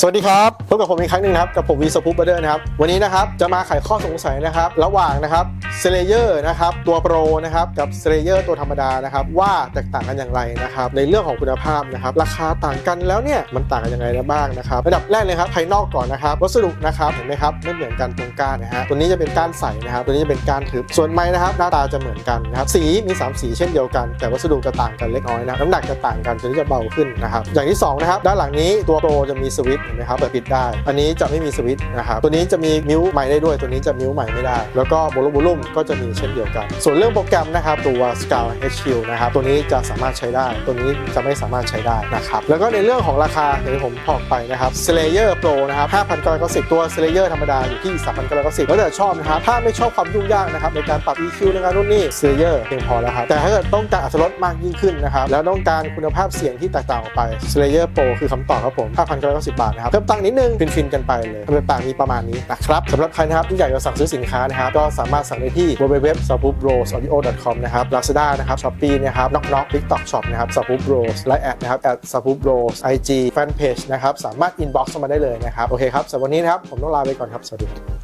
สวัสดีครับพบกับผมอีกครั้งหนึ่งครับกับผมวีสปูเบอร์นะครับวันนี้นะครับจะมาไขข้อสงสัยนะครับระหว่างนะครับเซเลเยอร์นะครับตัวโปรนะครับกับเซเลเยอร์ตัวธรรมดานะครับว่าแตกต่างกันอย่างไรนะครับในเรื่องของคุณภาพนะครับราคาต่างกันแล้วเนี่ยมันต่างกันยังไงบ้างนะครับระดับแรกเลยครับภายนอกก่อนนะครับวัสดุนะครับเห็นไหมครับไม่เหมือนกันตรงก้านนะฮะตัวนี้จะเป็นก้านใสนะครับตัวนี้จะเป็นก้านทึบส่วนไม้นะครับหน้าตาจะเหมือนกันนะครับสีมีสามสีเช่นเดียวกัน แต่วัสดุจะต่างกันเล็กน้อยนะน้ำหนักจะต่างกันตัวนี้จะเบาขึ้นนะครับอย่างที่สองนะครับด้านหลังนี้ตัวโปรจะมีสวิตเห็นไหมครับเปิดปิดได้ อันนี้จะไม่มีสวิตช์นะครับตัวนี้จะมีมิวใหม่ได้ด้วย ตัวนี้จะมิวใหม่ไม่ได้ แล้วก็โวลูมก็จะมีเช่นเดียวกัน ส่วนเรื่องโปรแกรมนะครับตัว Scal HQ นะครับตัวนี้จะสามารถใช้ได้ ตัวนี้จะไม่สามารถใช้ได้นะครับแล้วก็ในเรื่องของราคาอย่างที่ผมบอกไปนะครับ Slayer Pro นะครับ5,990 ตัว Slayer ธรรมดาอยู่ที่3,990แล้วแต่ชอบนะครับถ้าไม่ชอบความยุ่งยากนะครับในการปรับ EQ ในการนู่นนี่ Slayer เพียงพอแล้วครับแต่ถ้าเกิดต้องการอัตรถรสมากยิ่งขึ้นนะครับแล้วต้องการคุณภาพเสียงที่แตกต่างออกไป Slayer Pro คือคำตอบครับผม5,990บาทนะครับเพิ่มตังค์นิดนึงฟินๆกันไปเลยทำเป็นปากมีประมาณนี้นะครับสำหรับใครนะครับที่อยากจะสั่งซื้อสินค้านะครับก็สามารถสั่งได้ที่ www s a p u b r o s audio com นะครับ Lazada นะครับ Shopee นะครับ Knock Knock TikTok Shop นะครับ s a p u b r o s และแอดนะครับ at s a p u b r o s IG Fanpage นะครับสามารถ inbox เข้ามาได้เลยนะครับโอเคครับสำหรับวันนี้นะครับผมต้องลาไปก่อนครับสวัสดีครับ